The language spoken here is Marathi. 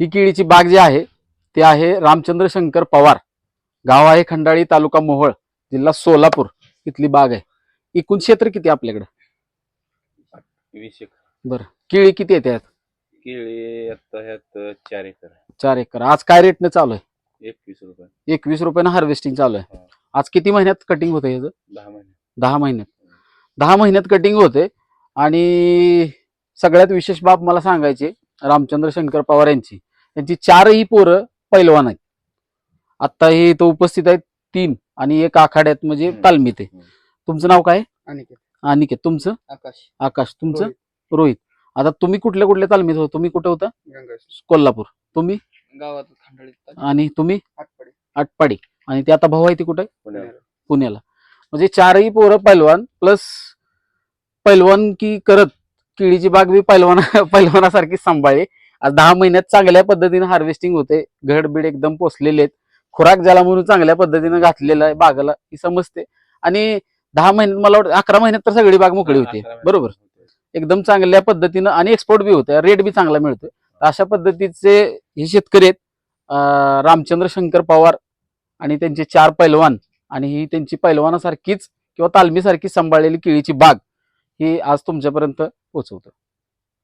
ही केळीची बाग जी आहे ती आहे रामचंद्र शंकर पवार. गाव आहे खंडाळी तालुका मोहोळ जिल्हा सोलापूर. इथली बाग आहे. एकूण क्षेत्र किती आपल्याकडे? वीस एक केळी किती येते? केळी आता ह्यात चार एकर. चार एकर. आज काय रेटने चालू आहे? एकवीस रुपये. एकवीस रुपयानं हार्वेस्टिंग चालू आहे. आज किती महिन्यात कटिंग होतं याचं दहा महिन्यात. दहा महिन्यात कटिंग होते. आणि सगळ्यात विशेष बाब मला सांगायची रामचंद्र शंकर पवार यांची. यांची चारही पोरं पैलवान आहेत. आता हे इथं उपस्थित आहेत तीन आणि एक आखाड्यात म्हणजे हम्म. तालमीत आहे. हम्म. तुमचं नाव काय? अनिकेत. अनिकेत. तुमचं? आकाश. आकाश. तुमचं? रोहित. आता तुम्ही कुठल्या कुठल्या तालमीत हो तुम्ही कुठे होता? गंगाश कोल्हापूर. तुम्ही? गावात खंडाळीत आणि तुम्ही? आटपाडी. आटपाडी. आणि ते आता भाऊ आहे ते कुठे? पुण्याला. पुण्याला. म्हणजे चारही पोरं पैलवान प्लस पैलवान की करत केळीची बाग बी पैलवान पैलवानासारखी सांभाळली. आज दहा महिन्यात चांगल्या पद्धतीने हार्वेस्टिंग होते. घड बीड एकदम पोचलेले आहेत. खुराक ज्याला म्हणून चांगल्या पद्धतीने घातलेला आहे बागाला ही समजते. आणि दहा महिन्यात मला वाटतं अकरा महिन्यात तर सगळी बाग मोकळी होती. बरोबर. एकदम चांगल्या पद्धतीनं आणि एक्सपोर्ट बी होते. रेट बी चांगला मिळतोय. अशा पद्धतीचे हे शेतकरी आहेत रामचंद्र शंकर पवार आणि त्यांचे चार पैलवान आणि ही त्यांची पैलवानासारखीच किंवा तालमीसारखी सांभाळलेली केळीची बाग ही आज तुमच्यापर्यंत पोहोचवतो